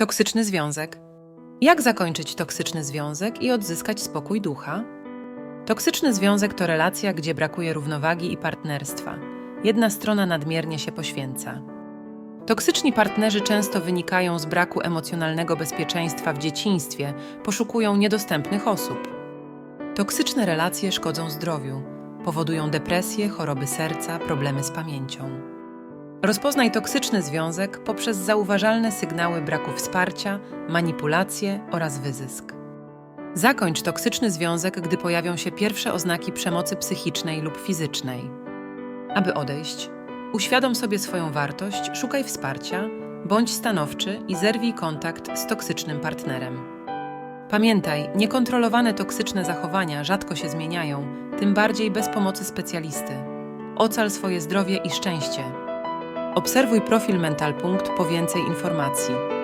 Toksyczny związek. Jak zakończyć toksyczny związek i odzyskać spokój ducha? Toksyczny związek to relacja, gdzie brakuje równowagi i partnerstwa. Jedna strona nadmiernie się poświęca. Toksyczni partnerzy często wynikają z braku emocjonalnego bezpieczeństwa w dzieciństwie, poszukują niedostępnych osób. Toksyczne relacje szkodzą zdrowiu, powodują depresję, choroby serca, problemy z pamięcią. Rozpoznaj toksyczny związek poprzez zauważalne sygnały braku wsparcia, manipulacje oraz wyzysk. Zakończ toksyczny związek, gdy pojawią się pierwsze oznaki przemocy psychicznej lub fizycznej. Aby odejść, uświadom sobie swoją wartość, szukaj wsparcia, bądź stanowczy i zerwij kontakt z toksycznym partnerem. Pamiętaj, niekontrolowane toksyczne zachowania rzadko się zmieniają, tym bardziej bez pomocy specjalisty. Ocal swoje zdrowie i szczęście. Obserwuj profil Mental Punkt po więcej informacji.